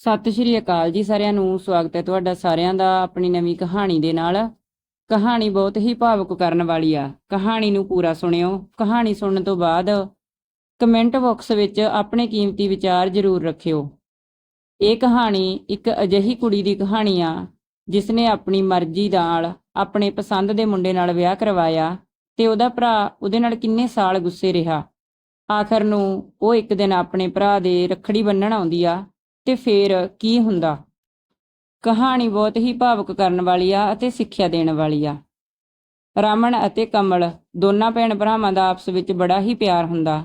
ਸਤਿ ਸ਼੍ਰੀ ਅਕਾਲ ਜੀ ਸਾਰਿਆਂ ਨੂੰ, ਸਵਾਗਤ ਹੈ ਤੁਹਾਡਾ ਸਾਰਿਆਂ ਦਾ ਆਪਣੀ ਨਵੀਂ ਕਹਾਣੀ ਦੇ ਨਾਲ। ਕਹਾਣੀ ਬਹੁਤ ਹੀ ਭਾਵੁਕ ਕਰਨ ਵਾਲੀ ਆ। ਕਹਾਣੀ ਨੂੰ ਪੂਰਾ ਸੁਣਿਓ। ਕਹਾਣੀ ਸੁਣਨ ਤੋਂ ਬਾਅਦ ਕਮੈਂਟ ਬਾਕਸ ਵਿੱਚ ਆਪਣੇ ਕੀਮਤੀ ਵਿਚਾਰ ਜ਼ਰੂਰ ਰੱਖਿਓ। ਇਹ ਕਹਾਣੀ ਇੱਕ ਅਜਿਹੀ ਕੁੜੀ ਦੀ ਕਹਾਣੀ ਆ ਜਿਸ ਨੇ ਆਪਣੀ ਮਰਜ਼ੀ ਨਾਲ ਆਪਣੇ ਪਸੰਦ ਦੇ ਮੁੰਡੇ ਨਾਲ ਵਿਆਹ ਕਰਵਾਇਆ ਤੇ ਉਹਦਾ ਭਰਾ ਉਹਦੇ ਨਾਲ ਕਿੰਨੇ ਸਾਲ ਗੁੱਸੇ ਰਿਹਾ। ਆਖਰ ਨੂੰ ਉਹ ਇੱਕ ਦਿਨ ਆਪਣੇ ਭਰਾ ਦੇ ਰੱਖੜੀ ਬੰਨਣ ਆਉਂਦੀ ਆ। ਤੇ ਫੇਰ ਕੀ ਹੁੰਦਾ? ਕਹਾਣੀ ਬਹੁਤ ਹੀ ਭਾਵੁਕ ਕਰਨ ਵਾਲੀ ਆ ਅਤੇ ਸਿੱਖਿਆ ਦੇਣ ਵਾਲੀ ਆ। ਰਮਨ ਅਤੇ ਕਮਲ ਦੋਨਾਂ ਭੈਣ ਭਰਾਵਾਂ ਦਾ ਆਪਸ ਵਿੱਚ ਬੜਾ ਹੀ ਪਿਆਰ ਹੁੰਦਾ।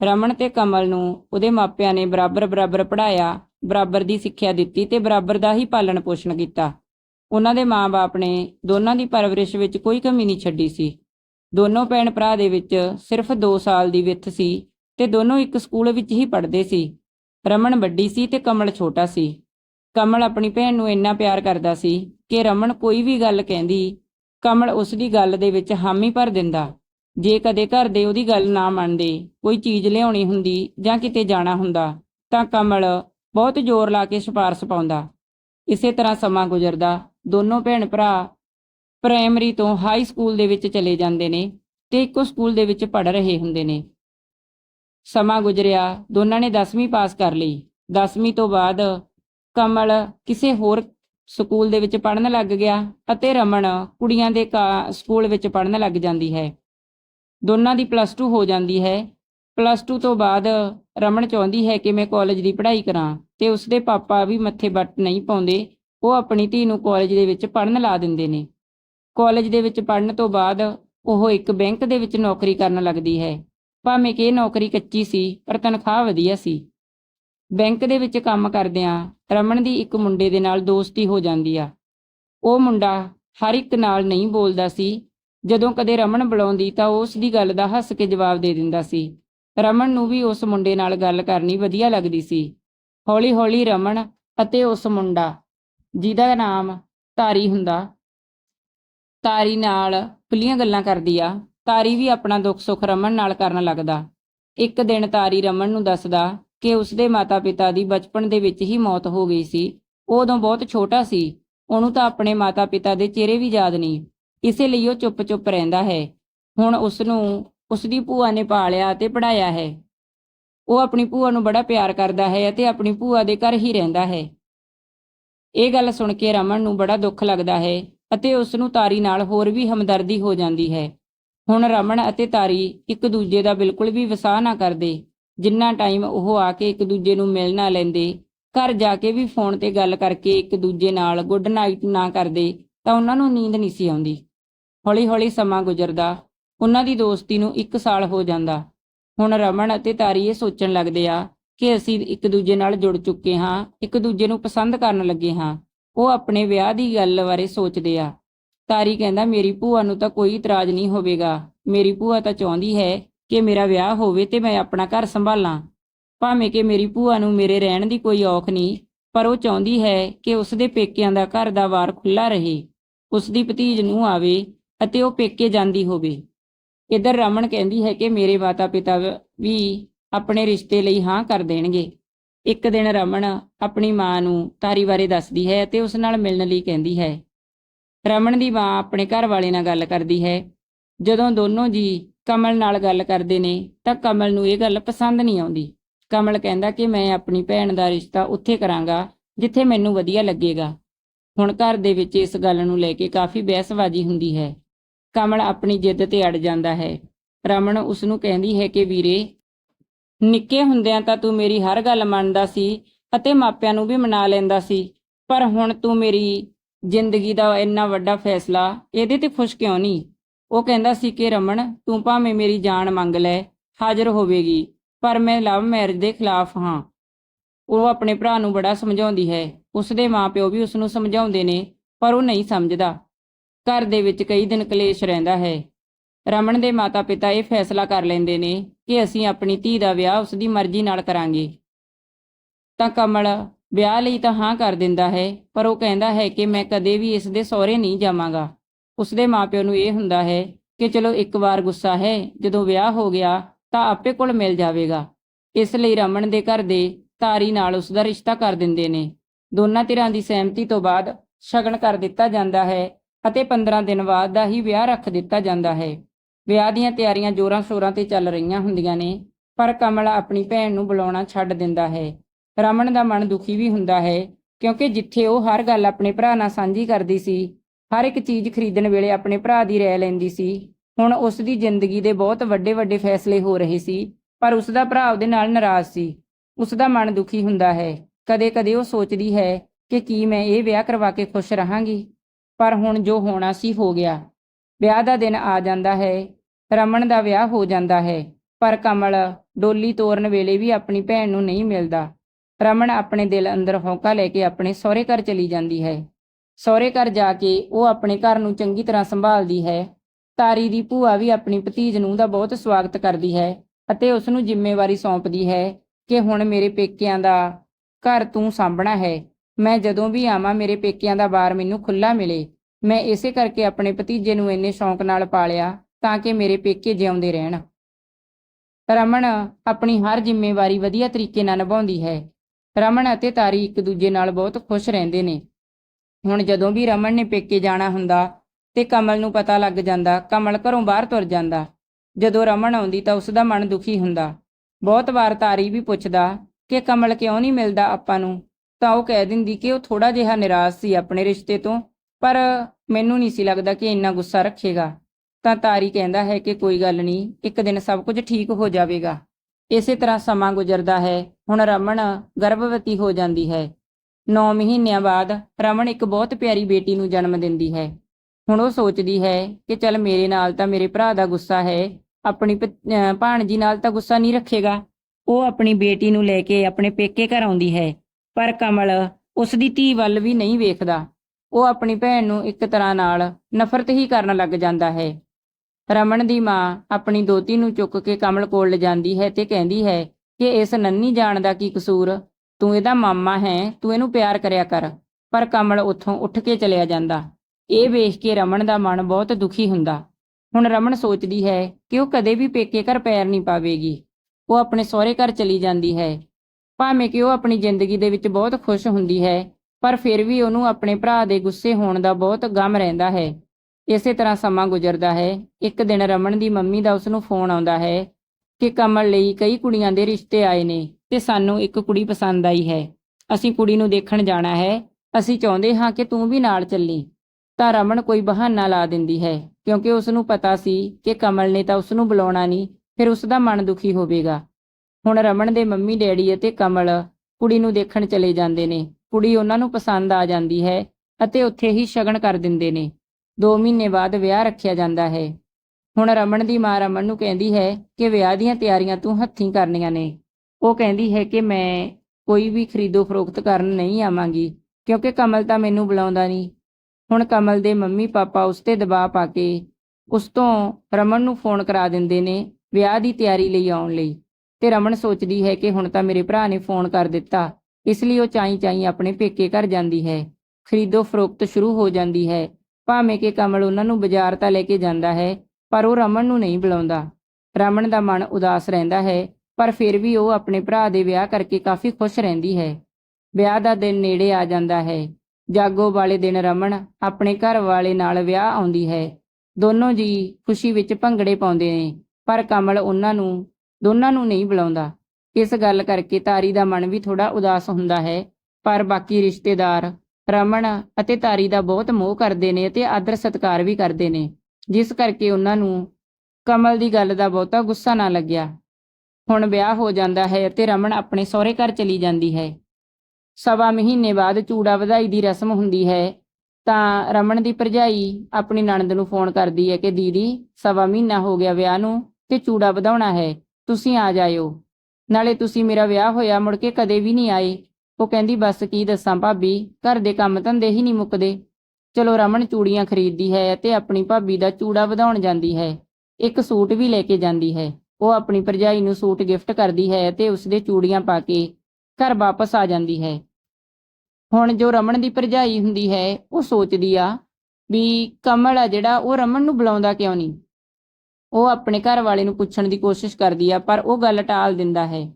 ਰਮਨ ਤੇ ਕਮਲ ਨੂੰ ਉਹਦੇ ਮਾਪਿਆਂ ਨੇ ਬਰਾਬਰ ਬਰਾਬਰ ਪੜ੍ਹਾਇਆ, ਬਰਾਬਰ ਦੀ ਸਿੱਖਿਆ ਦਿੱਤੀ ਤੇ ਬਰਾਬਰ ਦਾ ਹੀ ਪਾਲਣ ਪੋਸ਼ਣ ਕੀਤਾ। ਉਹਨਾਂ ਦੇ ਮਾਂ-ਬਾਪ ਨੇ ਦੋਨਾਂ ਦੀ ਪਰਵਰਿਸ਼ ਵਿੱਚ ਕੋਈ ਕਮੀ ਨਹੀਂ ਛੱਡੀ ਸੀ। ਦੋਨੋਂ ਭੈਣ ਭਰਾ ਦੇ ਵਿੱਚ ਸਿਰਫ 2 ਸਾਲ ਦੀ ਵਿੱਥ ਸੀ ਤੇ ਦੋਨੋਂ ਇੱਕ ਸਕੂਲ ਵਿੱਚ ਹੀ ਪੜ੍ਹਦੇ ਸੀ। ਰਮਨ ਵੱਡੀ ਸੀ ਤੇ ਕਮਲ ਛੋਟਾ ਸੀ। ਕਮਲ ਆਪਣੀ ਭੈਣ ਨੂੰ ਇੰਨਾ ਪਿਆਰ ਕਰਦਾ ਸੀ ਕਿ ਰਮਨ ਕੋਈ ਵੀ ਗੱਲ ਕਹਿੰਦੀ, ਕਮਲ ਉਸ ਦੀ ਗੱਲ ਦੇ ਵਿੱਚ ਹਾਮੀ ਭਰ ਦਿੰਦਾ। ਜੇ ਕਦੇ ਘਰ ਦੇ ਉਹਦੀ ਗੱਲ ਨਾ ਮੰਨਦੇ, ਕੋਈ ਚੀਜ਼ ਲਿਆਉਣੀ ਹੁੰਦੀ ਜਾਂ ਕਿਤੇ ਜਾਣਾ ਹੁੰਦਾ, ਤਾਂ ਕਮਲ ਬਹੁਤ ਜ਼ੋਰ ਲਾ ਕੇ ਸਿਫਾਰਸ਼ ਪਾਉਂਦਾ। ਇਸੇ ਤਰ੍ਹਾਂ ਸਮਾਂ ਗੁਜ਼ਰਦਾ, ਦੋਨੋਂ ਭੈਣ ਭਰਾ ਪ੍ਰਾਇਮਰੀ ਤੋਂ ਹਾਈ ਸਕੂਲ ਦੇ ਵਿੱਚ ਚਲੇ ਜਾਂਦੇ ਨੇ ਤੇ ਇੱਕੋ ਸਕੂਲ ਦੇ ਵਿੱਚ ਪੜ੍ਹ ਰਹੇ ਹੁੰਦੇ ਨੇ। ਸਮਾਂ ਗੁਜ਼ਰਿਆ, ਦੋਨਾਂ ਨੇ 10ਵੀਂ ਪਾਸ ਕਰ ਲਈ। 10ਵੀਂ ਤੋਂ ਬਾਅਦ ਕਮਲ ਕਿਸੇ ਹੋਰ ਸਕੂਲ ਦੇ ਵਿੱਚ ਪੜ੍ਹਨ ਲੱਗ ਗਿਆ ਅਤੇ ਰਮਨ ਕੁੜੀਆਂ ਦੇ ਕਾ- ਸਕੂਲ ਵਿੱਚ ਪੜ੍ਹਨ ਲੱਗ ਜਾਂਦੀ ਹੈ। ਦੋਨਾਂ ਦੀ ਪਲੱਸ 2 ਹੋ ਜਾਂਦੀ ਹੈ। ਪਲੱਸ 2 ਤੋਂ ਬਾਅਦ ਰਮਨ ਚਾਹੁੰਦੀ ਹੈ ਕਿ ਮੈਂ ਕਾਲਜ ਦੀ ਪੜ੍ਹਾਈ ਕਰਾਂ ਤੇ ਉਸਦੇ ਪਾਪਾ ਵੀ ਮੱਥੇ ਬੱਟ ਨਹੀਂ ਪਾਉਂਦੇ, ਉਹ ਆਪਣੀ ਧੀ ਨੂੰ ਕਾਲਜ ਦੇ ਵਿੱਚ ਪੜ੍ਹਨ ਲਾ ਦਿੰਦੇ ਨੇ। ਕਾਲਜ ਦੇ ਵਿੱਚ ਪੜ੍ਹਨ ਤੋਂ ਬਾਅਦ ਉਹ ਇੱਕ ਬੈਂਕ ਦੇ ਵਿੱਚ ਨੌਕਰੀ ਕਰਨ ਲੱਗਦੀ ਹੈ। ਭਾਵੇਂ ਕਿ ਇਹ ਨੌਕਰੀ ਕੱਚੀ ਸੀ, ਪਰ ਤਨਖਾਹ ਵਧੀਆ ਸੀ। ਬੈਂਕ ਦੇ ਵਿੱਚ ਕੰਮ ਕਰਦਿਆਂ ਰਮਨ ਦੀ ਇੱਕ ਮੁੰਡੇ ਦੇ ਨਾਲ ਦੋਸਤੀ ਹੋ ਜਾਂਦੀ ਆ। ਉਹ ਮੁੰਡਾ ਹਰ ਇੱਕ ਨਾਲ ਨਹੀਂ ਬੋਲਦਾ ਸੀ। ਜਦੋਂ ਕਦੇ ਰਮਨ ਬੁਲਾਉਂਦੀ ਤਾਂ ਉਸ ਦੀ ਗੱਲ ਦਾ ਹੱਸ ਕੇ ਜਵਾਬ ਦੇ ਦਿੰਦਾ ਸੀ। ਰਮਨ ਨੂੰ ਵੀ ਉਸ ਮੁੰਡੇ ਨਾਲ ਗੱਲ ਕਰਨੀ ਵਧੀਆ ਲੱਗਦੀ ਸੀ। ਹੌਲੀ-ਹੌਲੀ ਰਮਨ ਅਤੇ ਉਸ ਮੁੰਡਾ, ਜਿਹਦਾ ਨਾਮ ਤਾਰੀ ਹੁੰਦਾ, ਤਾਰੀ ਨਾਲ ਖੁੱਲੀਆਂ ਗੱਲਾਂ ਕਰਦੀ ਆ। ਤਾਰੀ ਵੀ ਆਪਣਾ ਦੁੱਖ ਸੁੱਖ ਰਮਨ ਨਾਲ ਕਰਨ ਲੱਗਦਾ। ਇੱਕ ਦਿਨ ਤਾਰੀ ਰਮਨ ਨੂੰ ਦੱਸਦਾ ਕਿ ਉਸਦੇ ਮਾਤਾ-ਪਿਤਾ ਦੀ ਬਚਪਨ ਦੇ ਵਿੱਚ ਹੀ ਮੌਤ ਹੋ ਗਈ ਸੀ। ਉਹ ਉਦੋਂ ਬਹੁਤ ਛੋਟਾ ਸੀ। ਉਹਨੂੰ ਤਾਂ ਆਪਣੇ ਮਾਤਾ-ਪਿਤਾ ਦੇ ਚਿਹਰੇ ਵੀ ਯਾਦ ਨਹੀਂ। ਇਸੇ ਲਈ ਉਹ ਚੁੱਪ-ਚੁੱਪ ਰਹਿੰਦਾ ਹੈ। ਹੁਣ ਉਸ ਨੂੰ ਉਸ ਦੀ ਭੂਆ ਨੇ ਪਾਲਿਆ ਤੇ ਪੜਾਇਆ ਹੈ। ਉਹ ਆਪਣੀ ਭੂਆ ਨੂੰ ਬੜਾ ਪਿਆਰ ਕਰਦਾ ਹੈ ਅਤੇ ਆਪਣੀ ਭੂਆ ਦੇ ਘਰ ਹੀ ਰਹਿੰਦਾ ਹੈ। ਇਹ ਗੱਲ ਸੁਣ ਕੇ ਰਮਨ ਨੂੰ ਬੜਾ ਦੁੱਖ ਲੱਗਦਾ ਹੈ ਅਤੇ ਉਸ ਨੂੰ ਤਾਰੀ ਨਾਲ ਹੋਰ ਵੀ ਹਮਦਰਦੀ ਹੋ ਜਾਂਦੀ ਹੈ। ਹੁਣ ਰਮਨ ਅਤੇ ਤਾਰੀ ਇੱਕ ਦੂਜੇ ਦਾ ਬਿਲਕੁਲ ਵੀ ਵਸਾਹ ਨਾ ਕਰਦੇ। ਜਿੰਨਾ ਟਾਈਮ ਉਹ ਆ ਕੇ ਇੱਕ ਦੂਜੇ ਨੂੰ ਮਿਲ ਨਾ ਲੈਂਦੇ, ਘਰ ਜਾ ਕੇ ਵੀ ਫੋਨ ਤੇ ਗੱਲ ਕਰਕੇ ਇੱਕ ਦੂਜੇ ਨਾਲ ਗੁੱਡ ਨਾਈਟ ਨਾ ਕਰਦੇ, ਤਾਂ ਉਹਨਾਂ ਨੂੰ ਨੀਂਦ ਨਹੀਂ ਸੀ ਆਉਂਦੀ। ਹੌਲੀ-ਹੌਲੀ ਸਮਾਂ ਗੁਜ਼ਰਦਾ, ਉਹਨਾਂ ਦੀ ਦੋਸਤੀ ਨੂੰ 1 ਸਾਲ ਹੋ ਜਾਂਦਾ। ਹੁਣ ਰਮਣ ਅਤੇ ਤਾਰੀ ਇਹ ਸੋਚਣ ਲੱਗਦੇ ਆ ਕਿ ਅਸੀਂ ਇੱਕ ਦੂਜੇ ਨਾਲ ਜੁੜ ਚੁੱਕੇ ਹਾਂ, ਇੱਕ ਦੂਜੇ ਨੂੰ ਪਸੰਦ ਕਰਨ ਲੱਗੇ ਹਾਂ। ਉਹ ਆਪਣੇ ਵਿਆਹ ਦੀ ਗੱਲ ਬਾਰੇ ਸੋਚਦੇ ਆ। ਤਾਰੀ ਕਹਿੰਦਾ, ਮੇਰੀ ਭੂਆ ਨੂੰ ਤਾਂ ਕੋਈ ਇਤਰਾਜ਼ ਨਹੀਂ ਹੋਵੇਗਾ। ਮੇਰੀ ਭੂਆ ਤਾਂ ਚਾਹੁੰਦੀ ਹੈ ਕਿ ਮੇਰਾ ਵਿਆਹ ਹੋਵੇ ਤੇ ਮੈਂ ਆਪਣਾ ਘਰ ਸੰਭਾਲਾਂ। ਭਾਵੇਂ ਕਿ ਮੇਰੀ ਭੂਆ ਨੂੰ ਮੇਰੇ ਰਹਿਣ ਦੀ ਕੋਈ ਔਖ ਨਹੀਂ, ਪਰ ਉਹ ਚਾਹੁੰਦੀ ਹੈ ਕਿ ਉਸ ਦੇ ਪੇਕਿਆਂ ਦਾ ਘਰ ਦਾ ਵਾਰ ਖੁੱਲਾ ਰਹੇ ਉਸ ਦੀ ਭਤੀਜ ਨੂੰ ਆਵੇ ਅਤੇ ਉਹ ਪੇਕੇ ਜਾਂਦੀ ਹੋਵੇ। ਇਧਰ ਰਮਨ ਕਹਿੰਦੀ ਹੈ ਕਿ ਮੇਰੇ ਮਾਤਾ-ਪਿਤਾ ਵੀ ਆਪਣੇ ਰਿਸ਼ਤੇ ਲਈ ਹਾਂ ਕਰ ਦੇਣਗੇ। ਇੱਕ ਦਿਨ ਰਮਨ ਆਪਣੀ ਮਾਂ ਨੂੰ ਤਾਰੀ ਬਾਰੇ ਦੱਸਦੀ ਹੈ ਅਤੇ ਉਸ ਨਾਲ ਮਿਲਣ ਲਈ ਕਹਿੰਦੀ ਹੈ ਰਮਨ ਦੀ ਮਾਂ ਆਪਣੇ ਘਰ ਵਾਲੇ ਨਾਲ ਗੱਲ ਕਰਦੀ ਹੈ। ਜਦੋਂ ਦੋਨੋਂ ਜੀ ਕਮਲ ਨਾਲ ਗੱਲ ਕਰਦੇ ਨੇ, ਤਾਂ ਕਮਲ ਨੂੰ ਇਹ ਗੱਲ ਪਸੰਦ ਨਹੀਂ ਆਉਂਦੀ। ਕਮਲ ਕਹਿੰਦਾ ਕਿ ਮੈਂ ਆਪਣੀ ਭੈਣ ਦਾ ਰਿਸ਼ਤਾ ਉੱਥੇ ਕਰਾਂਗਾ, ਜਿੱਥੇ ਮੈਨੂੰ ਵਧੀਆ ਲੱਗੇਗਾ। ਹੁਣ ਘਰ ਦੇ ਵਿੱਚ ਇਸ ਗੱਲ ਨੂੰ ਲੈ ਕੇ ਕਾਫੀ ਬਹਿਸਬਾਜ਼ੀ ਹੁੰਦੀ ਹੈ। ਕਮਲ ਆਪਣੀ ਜਿੱਦ ਤੇ ਅੜ ਜਾਂਦਾ ਹੈ। ਰਮਨ ਉਸ ਨੂੰ ਕਹਿੰਦੀ ਹੈ ਕਿ ਵੀਰੇ, ਨਿੱਕੇ ਹੁੰਦਿਆਂ ਤਾਂ ਤੂੰ ਮੇਰੀ ਹਰ ਗੱਲ ਮੰਨਦਾ ਸੀ ਅਤੇ ਮਾਪਿਆਂ ਨੂੰ ਵੀ ਮਨਾ ਲੈਂਦਾ ਸੀ, ਪਰ ਹੁਣ ਤੂੰ ਮੇਰੀ ਜ਼ਿੰਦਗੀ ਦਾ ਇੰਨਾ ਵੱਡਾ ਫੈਸਲਾ, ਇਹਦੇ ਤੇ ਖੁਸ਼ ਕਿਉਂ ਨਹੀਂ? ਉਹ ਕਹਿੰਦਾ ਸੀ ਕਿ ਰਮਨ, ਤੂੰ ਭਾਵੇਂ ਮੇਰੀ ਜਾਨ ਮੰਗ ਲੈ, ਹਾਜ਼ਰ ਹੋਵੇਗੀ, ਪਰ ਮੈਂ ਲਵ ਮੈਰਿਜ ਦੇ ਖਿਲਾਫ ਹਾਂ। ਉਹ ਆਪਣੇ ਭਰਾ ਨੂੰ ਬੜਾ ਸਮਝਾਉਂਦੀ ਹੈ। ਉਸ ਦੇ ਮਾਪਿਓ ਵੀ ਉਸ ਨੂੰ ਸਮਝਾਉਂਦੇ ਨੇ, ਪਰ ਉਹ ਨਹੀਂ ਸਮਝਦਾ। ਘਰ ਦੇ ਵਿੱਚ ਕਈ ਦਿਨ ਕਲੇਸ਼ ਰਹਿੰਦਾ ਹੈ। ਰਮਨ ਦੇ ਮਾਤਾ-ਪਿਤਾ ਇਹ ਫੈਸਲਾ ਕਰ ਲੈਂਦੇ ਨੇ ਕਿ ਅਸੀਂ ਆਪਣੀ ਧੀ ਦਾ ਵਿਆਹ ਉਸ ਦੀ ਮਰਜ਼ੀ ਨਾਲ ਕਰਾਂਗੇ। ਤਾਂ ਕਮਲ ਵਿਆਹ ਲਈ ਤਾਂ ਹਾਂ ਕਰ ਦਿੰਦਾ ਹੈ, ਪਰ ਉਹ ਕਹਿੰਦਾ ਹੈ ਕਿ ਮੈਂ ਕਦੇ ਵੀ ਇਸ ਦੇ ਸਹੁਰੇ ਨਹੀਂ ਜਾਵਾਂਗਾ। ਉਸ ਦੇ ਮਾਪਿਓ ਨੂੰ ਇਹ ਹੁੰਦਾ ਹੈ ਕਿ ਚਲੋ ਇੱਕ ਵਾਰ ਗੁੱਸਾ ਹੈ, ਜਦੋਂ ਵਿਆਹ ਹੋ ਗਿਆ ਤਾਂ ਆਪੇ ਕੋਲ ਮਿਲ ਜਾਵੇਗਾ। ਇਸ ਲਈ ਰਮਨ ਦੇ ਘਰ ਦੇ ਤਾਰੀ ਨਾਲ ਉਸ ਦਾ ਰਿਸ਼ਤਾ ਕਰ ਦਿੰਦੇ ਨੇ। ਦੋਨਾਂ ਧਿਰਾਂ ਦੀ ਸਹਿਮਤੀ ਤੋਂ ਬਾਅਦ ਸ਼ਗਨ ਕਰ ਦਿੱਤਾ ਜਾਂਦਾ ਹੈ ਅਤੇ 15 ਦਿਨ ਬਾਅਦ ਦਾ ਹੀ ਵਿਆਹ ਰੱਖ ਦਿੱਤਾ ਜਾਂਦਾ ਹੈ। ਵਿਆਹ ਦੀਆਂ ਤਿਆਰੀਆਂ ਜ਼ੋਰਾਂ ਸ਼ੋਰਾਂ ਤੇ ਚੱਲ ਰਹੀਆਂ ਹੁੰਦੀਆਂ ਨੇ, ਪਰ ਕਮਲ ਆਪਣੀ ਭੈਣ ਨੂੰ ਬੁਲਾਉਣਾ ਛੱਡ ਦਿੰਦਾ ਹੈ। ਰਮਨ ਦਾ ਮਨ ਦੁਖੀ ਵੀ ਹੁੰਦਾ ਹੈ, ਕਿਉਂਕਿ ਜਿੱਥੇ ਉਹ ਹਰ ਗੱਲ ਆਪਣੇ ਭਰਾ ਨਾਲ ਸਾਂਝੀ ਕਰਦੀ ਸੀ, ਹਰ ਇੱਕ ਚੀਜ਼ ਖਰੀਦਣ ਵੇਲੇ ਆਪਣੇ ਭਰਾ ਦੀ ਰਾਏ ਲੈਂਦੀ ਸੀ। ਹੁਣ ਉਸ ਦੀ ਜ਼ਿੰਦਗੀ ਦੇ ਬਹੁਤ ਵੱਡੇ ਵੱਡੇ ਫੈਸਲੇ ਹੋ ਰਹੇ ਸੀ, ਪਰ ਉਸ ਦਾ ਭਰਾ ਉਹਦੇ ਨਾਲ ਨਾਰਾਜ਼ ਸੀ। ਉਸ ਦਾ ਮਨ ਦੁਖੀ ਹੁੰਦਾ ਹੈ। ਕਦੇ-ਕਦੇ ਉਹ ਸੋਚਦੀ ਹੈ ਕਿ ਕੀ ਮੈਂ ਇਹ ਵਿਆਹ ਕਰਵਾ ਕੇ ਖੁਸ਼ ਰਹਾਂਗੀ। ਪਰ ਹੁਣ ਜੋ ਹੋਣਾ ਸੀ ਹੋ ਗਿਆ। ਵਿਆਹ ਦਾ ਦਿਨ ਆ ਜਾਂਦਾ ਹੈ, ਰਮਨ ਦਾ ਵਿਆਹ ਹੋ ਜਾਂਦਾ ਹੈ, ਪਰ ਕਮਲ ਡੋਲੀ ਤੋਰਨ ਵੇਲੇ ਵੀ ਆਪਣੀ ਭੈਣ ਨੂੰ ਨਹੀਂ ਮਿਲਦਾ। ਰਮਨ ਆਪਣੇ ਦਿਲ ਅੰਦਰ ਹੌਕਾ ਲੈ ਕੇ ਆਪਣੇ ਸਹੁਰੇ ਘਰ ਚਲੀ ਜਾਂਦੀ ਹੈ। ਸਹੁਰੇ ਘਰ ਜਾ ਕੇ ਉਹ ਆਪਣੇ ਘਰ ਨੂੰ ਚੰਗੀ ਤਰ੍ਹਾਂ ਸੰਭਾਲਦੀ ਹੈ। ਤਾਰੀ ਦੀ ਭੂਆ ਵੀ ਆਪਣੀ ਭਤੀਜ ਨੂੰ ਦਾ ਬਹੁਤ ਸਵਾਗਤ ਕਰਦੀ ਹੈ ਅਤੇ ਉਸ ਨੂੰ ਜ਼ਿੰਮੇਵਾਰੀ ਸੌਂਪਦੀ ਹੈ ਕਿ ਹੁਣ ਮੇਰੇ ਪੇਕਿਆਂ ਦਾ ਘਰ ਤੂੰ ਸਾਂਭਣਾ ਹੈ। ਮੈਂ ਜਦੋਂ ਵੀ ਆਵਾਂ ਮੇਰੇ ਪੇਕਿਆਂ ਦਾ ਬਾਰ ਮੈਨੂੰ ਖੁੱਲਾ ਮਿਲੇ। ਮੈਂ ਇਸੇ ਕਰਕੇ ਆਪਣੇ ਭਤੀਜੇ ਨੂੰ ਇੰਨੇ ਸ਼ੌਂਕ ਨਾਲ ਪਾਲਿਆ ਤਾਂ ਕਿ ਮੇਰੇ ਪੇਕੇ ਜਿਉਂਦੇ ਰਹਿਣ। ਰਮਨ ਆਪਣੀ ਹਰ ਜ਼ਿੰਮੇਵਾਰੀ ਵਧੀਆ ਤਰੀਕੇ ਨਾਲ ਨਿਭਾਉਂਦੀ ਹੈ। ਰਮਨ ਅਤੇ ਤਾਰੀ ਇੱਕ ਦੂਜੇ ਨਾਲ ਬਹੁਤ ਖੁਸ਼ ਰਹਿੰਦੇ ਨੇ। ਹੁਣ ਜਦੋਂ ਵੀ ਰਮਨ ਨੇ ਪੇਕੇ ਜਾਣਾ ਹੁੰਦਾ ਤੇ ਕਮਲ ਨੂੰ ਪਤਾ ਲੱਗ ਜਾਂਦਾ, ਕਮਲ ਘਰੋਂ ਬਾਹਰ ਤੁਰ ਜਾਂਦਾ। ਜਦੋਂ ਰਮਨ ਆਉਂਦੀ ਤਾਂ ਉਸ ਦਾ ਮਨ ਦੁਖੀ ਹੁੰਦਾ। ਬਹੁਤ ਵਾਰ ਤਾਰੀ ਵੀ ਪੁੱਛਦਾ ਕਿ ਕਮਲ ਕਿਉਂ ਨਹੀਂ ਮਿਲਦਾ ਆਪਾਂ ਨੂੰ? ਤਾਂ ਉਹ ਕਹਿ ਦਿੰਦੀ ਕਿ ਉਹ ਥੋੜਾ ਜਿਹਾ ਨਿਰਾਸ਼ ਸੀ ਆਪਣੇ ਰਿਸ਼ਤੇ ਤੋਂ, ਪਰ ਮੈਨੂੰ ਨਹੀਂ ਸੀ ਲੱਗਦਾ ਕਿ ਇੰਨਾ ਗੁੱਸਾ ਰੱਖੇਗਾ। ਤਾਂ ਤਾਰੀ ਕਹਿੰਦਾ ਹੈ ਕਿ ਕੋਈ ਗੱਲ ਨਹੀਂ, ਇੱਕ ਦਿਨ ਸਭ ਕੁਝ ਠੀਕ ਹੋ ਜਾਵੇਗਾ। ਇਸੇ ਤਰ੍ਹਾਂ ਸਮਾਂ ਗੁਜ਼ਰਦਾ ਹੈ, ਹੁਣ ਰਮਨ ਗਰਭਵਤੀ ਹੋ ਜਾਂਦੀ ਹੈ। 9 ਮਹੀਨਿਆਂ ਬਾਅਦ ਰਮਨ ਇੱਕ ਬਹੁਤ ਪਿਆਰੀ ਬੇਟੀ ਨੂੰ ਜਨਮ ਦਿੰਦੀ ਹੈ। ਹੁਣ ਉਹ ਸੋਚਦੀ ਹੈ ਕਿ ਚੱਲ ਮੇਰੇ ਨਾਲ ਤਾਂ ਮੇਰੇ ਭਰਾ ਦਾ ਗੁੱਸਾ ਹੈ, ਆਪਣੀ ਭ- ਅਹ ਭਾਣਜੀ ਨਾਲ ਤਾਂ ਗੁੱਸਾ ਨਹੀਂ ਰੱਖੇਗਾ। ਉਹ ਆਪਣੀ ਬੇਟੀ ਨੂੰ ਲੈ ਕੇ ਆਪਣੇ ਪੇਕੇ ਘਰ ਆਉਂਦੀ ਹੈ, ਪਰ ਕਮਲ ਉਸ ਦੀ ਧੀ ਵੱਲ ਵੀ ਨਹੀਂ ਵੇਖਦਾ। ਉਹ ਆਪਣੀ ਭੈਣ ਨੂੰ ਇੱਕ ਤਰ੍ਹਾਂ ਨਾਲ ਨਫ਼ਰਤ ਹੀ ਕਰਨ ਲੱਗ ਜਾਂਦਾ ਹੈ। ਰਮਨ ਦੀ ਮਾਂ ਆਪਣੀ ਦੋਤੀ ਨੂੰ ਚੁੱਕ ਕੇ ਕਮਲ ਕੋਲ ਲਿਜਾਂਦੀ ਹੈ ਤੇ ਕਹਿੰਦੀ ਹੈ ਕਿ ਇਸ ਨੰਨੀ ਜਾਣ ਦਾ ਕੀ ਕਸੂਰ? ਤੂੰ ਇਹਦਾ ਮਾਮਾ ਹੈ, ਤੂੰ ਇਹਨੂੰ ਪਿਆਰ ਕਰਿਆ ਕਰ। ਪਰ ਕਮਲ ਉੱਥੋਂ ਉੱਠ ਕੇ ਚਲਿਆ ਜਾਂਦਾ। ਇਹ ਵੇਖ ਕੇ ਰਮਨ ਦਾ ਮਨ ਬਹੁਤ ਦੁਖੀ ਹੁੰਦਾ। ਹੁਣ ਰਮਨ ਸੋਚਦੀ ਹੈ ਕਿ ਉਹ ਕਦੇ ਵੀ ਪੇਕੇ ਘਰ ਪੈਰ ਨਹੀਂ ਪਾਵੇਗੀ। ਉਹ ਆਪਣੇ ਸਹੁਰੇ ਘਰ ਚਲੀ ਜਾਂਦੀ ਹੈ। ਭਾਵੇਂ ਕਿ ਉਹ ਆਪਣੀ ਜ਼ਿੰਦਗੀ ਦੇ ਵਿੱਚ ਬਹੁਤ ਖੁਸ਼ ਹੁੰਦੀ ਹੈ, ਪਰ ਫਿਰ ਵੀ ਉਹਨੂੰ ਆਪਣੇ ਭਰਾ ਦੇ ਗੁੱਸੇ ਹੋਣ ਦਾ ਬਹੁਤ ਗਮ ਰਹਿੰਦਾ ਹੈ। ਇਸੇ ਤਰ੍ਹਾਂ ਸਮਾਂ ਗੁਜ਼ਰਦਾ ਹੈ। ਇੱਕ ਦਿਨ ਰਮਨ ਦੀ ਮੰਮੀ ਦਾ ਉਸ ਨੂੰ ਫੋਨ ਆਉਂਦਾ ਹੈ ਕਿ ਕਮਲ ਲਈ ਕਈ ਕੁੜੀਆਂ ਦੇ ਰਿਸ਼ਤੇ ਆਏ ਨੇ ਤੇ ਸਾਨੂੰ ਇੱਕ ਕੁੜੀ ਪਸੰਦ ਆਈ ਹੈ। ਅਸੀਂ ਕੁੜੀ ਨੂੰ ਦੇਖਣ ਜਾਣਾ ਹੈ। ਅਸੀਂ ਚਾਹੁੰਦੇ ਹਾਂ ਕਿ ਤੂੰ ਵੀ ਨਾਲ ਚੱਲੀ। ਤਾਂ ਰਮਨ ਕੋਈ ਬਹਾਨਾ ਲਾ ਦਿੰਦੀ ਹੈ, ਕਿਉਂਕਿ ਉਸ ਨੂੰ ਪਤਾ ਸੀ ਕਿ ਕਮਲ ਨੇ ਤਾਂ ਉਸ ਨੂੰ ਬੁਲਾਉਣਾ ਨਹੀਂ, ਫਿਰ ਉਸ ਦਾ ਮਨ ਦੁਖੀ ਹੋਵੇਗਾ। ਹੁਣ ਰਮਨ ਦੇ ਮੰਮੀ ਡੈਡੀ ਅਤੇ ਕਮਲ ਕੁੜੀ ਨੂੰ ਦੇਖਣ ਚਲੇ ਜਾਂਦੇ ਨੇ। ਕੁੜੀ ਉਹਨਾਂ ਨੂੰ ਪਸੰਦ ਆ ਜਾਂਦੀ ਹੈ ਅਤੇ ਉੱਥੇ ਹੀ ਸ਼ਗਨ ਕਰ ਦਿੰਦੇ ਨੇ। 2 ਮਹੀਨੇ ਬਾਅਦ ਵਿਆਹ ਰੱਖਿਆ ਜਾਂਦਾ ਹੈ। ਹੁਣ ਰਮਨ ਦੀ ਮਾਂ ਰਮਨ ਨੂੰ ਕਹਿੰਦੀ ਹੈ ਕਿ ਵਿਆਹ ਦੀਆਂ ਤਿਆਰੀਆਂ ਤੂੰ ਹੱਥੀਂ ਕਰਨੀਆਂ ਨੇ। ਉਹ ਕਹਿੰਦੀ ਹੈ ਕਿ ਮੈਂ ਕੋਈ ਵੀ ਖਰੀਦੋ ਫਰੋਖਤ ਕਰਨ ਨਹੀਂ ਆਵਾਂਗੀ, ਕਿਉਂਕਿ ਕਮਲ ਤਾਂ ਮੈਨੂੰ ਬੁਲਾਉਂਦਾ ਨਹੀਂ। ਹੁਣ ਕਮਲ ਦੇ ਮੰਮੀ ਪਾਪਾ ਉਸ ਤੇ ਦਬਾਅ ਪਾ ਕੇ ਉਸ ਤੋਂ ਰਮਨ ਨੂੰ ਫੋਨ ਕਰਾ ਦਿੰਦੇ ਨੇ ਵਿਆਹ ਦੀ ਤਿਆਰੀ ਲਈ ਆਉਣ ਲਈ। ਤੇ ਰਮਨ ਸੋਚਦੀ ਹੈ ਕਿ ਹੁਣ ਤਾਂ ਮੇਰੇ ਭਰਾ ਨੇ ਫੋਨ ਕਰ ਦਿੱਤਾ, ਇਸ ਲਈ ਉਹ ਚਾਈ ਚਾਈ ਆਪਣੇ ਪੇਕੇ ਘਰ ਜਾਂਦੀ ਹੈ। ਖਰੀਦੋ ਫਰੋਖਤ ਸ਼ੁਰੂ ਹੋ ਜਾਂਦੀ ਹੈ ਭਾਵੇਂ ਕਿ ਕਮਲ ਉਹਨਾਂ ਨੂੰ ਬਾਜ਼ਾਰ ਤਾਂ ਲੈ ਕੇ ਜਾਂਦਾ ਹੈ, ਪਰ ਉਹ ਰਮਨ ਨੂੰ ਨਹੀਂ ਬੁਲਾਉਂਦਾ। ਰਮਨ ਦਾ ਮਨ ਉਦਾਸ ਰਹਿੰਦਾ ਹੈ, ਪਰ ਫਿਰ ਵੀ ਉਹ ਆਪਣੇ ਭਰਾ ਦੇ ਵਿਆਹ ਕਰਕੇ ਕਾਫੀ ਖੁਸ਼ ਰਹਿੰਦੀ ਹੈ। ਵਿਆਹ ਦਾ ਦਿਨ ਨੇੜੇ ਆ ਜਾਂਦਾ ਹੈ। ਜਾਗੋ ਵਾਲੇ ਦਿਨ ਰਮਨ ਆਪਣੇ ਘਰ ਵਾਲੇ ਨਾਲ ਵਿਆਹ ਆਉਂਦੀ ਹੈ। ਦੋਨੋਂ ਜੀ ਖੁਸ਼ੀ ਵਿੱਚ ਭੰਗੜੇ ਪਾਉਂਦੇ ਨੇ, ਪਰ ਕਮਲ ਉਹਨਾਂ ਨੂੰ, ਦੋਨਾਂ ਨੂੰ ਨਹੀਂ ਬੁਲਾਉਂਦਾ। ਇਸ ਗੱਲ ਕਰਕੇ ਤਾਰੀ ਦਾ ਮਨ ਵੀ ਥੋੜਾ ਉਦਾਸ ਹੁੰਦਾ ਹੈ, ਪਰ ਬਾਕੀ ਰਿਸ਼ਤੇਦਾਰ ਰਮਨ ਅਤੇ ਤਾਰੀ ਦਾ ਬਹੁਤ ਮੋਹ ਕਰਦੇ ਨੇ ਅਤੇ ਆਦਰ ਸਤਿਕਾਰ ਵੀ ਕਰਦੇ ਨੇ। ਜਿਸ ਕਰਕੇ ਉਹਨਾਂ ਨੂੰ ਕਮਲ ਦੀ ਗੱਲ ਦਾ ਬਹੁਤਾ ਗੁੱਸਾ ਨਾ ਲੱਗਿਆ। ਹੁਣ ਵਿਆਹ ਹੋ ਜਾਂਦਾ ਹੈ ਅਤੇ ਰਮਨ ਆਪਣੇ ਸਹੁਰੇ ਘਰ ਚਲੀ ਜਾਂਦੀ ਹੈ। ਸਵਾ ਮਹੀਨੇ ਬਾਅਦ ਚੂੜਾ ਵਧਾਈ ਦੀ ਰਸਮ ਹੁੰਦੀ ਹੈ, ਤਾਂ ਰਮਨ ਦੀ ਭਰਜਾਈ ਆਪਣੀ ਨਣਦ ਨੂੰ ਫੋਨ ਕਰਦੀ ਹੈ ਕਿ ਦੀਦੀ, ਸਵਾ ਮਹੀਨਾ ਹੋ ਗਿਆ ਵਿਆਹ ਨੂੰ ਤੇ ਚੂੜਾ ਵਧਾਉਣਾ ਹੈ, ਤੁਸੀਂ ਆ ਜਾਇਓ। ਨਾਲੇ ਤੁਸੀਂ ਮੇਰਾ ਵਿਆਹ ਹੋਇਆ ਮੁੜ ਕੇ ਕਦੇ ਵੀ ਨਹੀਂ ਆਏ। ਉਹ ਕਹਿੰਦੀ, ਬਸ ਕੀ ਦੱਸਾਂ ਭਾਬੀ, ਘਰ ਦੇ ਕੰਮ ਧੰਦੇ ਹੀ ਨਹੀਂ ਮੁੱਕਦੇ। ਚਲੋ ਰਮਨ ਚੂੜੀਆਂ ਖਰੀਦਦੀ ਹੈ ਅਤੇ ਆਪਣੀ ਭਾਬੀ ਦਾ ਚੂੜਾ ਵਧਾਉਣ ਜਾਂਦੀ ਹੈ। ਇੱਕ ਸੂਟ ਵੀ ਲੈ ਕੇ ਜਾਂਦੀ ਹੈ। ਉਹ ਆਪਣੀ ਭਰਜਾਈ ਨੂੰ ਸੂਟ ਗਿਫਟ ਕਰਦੀ ਹੈ ਤੇ ਉਸਦੇ ਚੂੜੀਆਂ ਪਾ ਕੇ ਘਰ ਵਾਪਸ ਆ ਜਾਂਦੀ ਹੈ। ਹੁਣ ਜੋ ਰਮਨ ਦੀ ਭਰਜਾਈ ਹੁੰਦੀ ਹੈ, ਉਹ ਸੋਚਦੀ ਆ ਵੀ ਕਮਲ ਆ ਜਿਹੜਾ, ਉਹ ਰਮਨ ਨੂੰ ਬੁਲਾਉਂਦਾ ਕਿਉਂ ਨਹੀਂ? ਉਹ ਆਪਣੇ ਘਰ ਵਾਲੇ ਨੂੰ ਪੁੱਛਣ ਦੀ ਕੋਸ਼ਿਸ਼ ਕਰਦੀ ਆ, ਪਰ ਉਹ ਗੱਲ ਟਾਲ ਦਿੰਦਾ ਹੈ।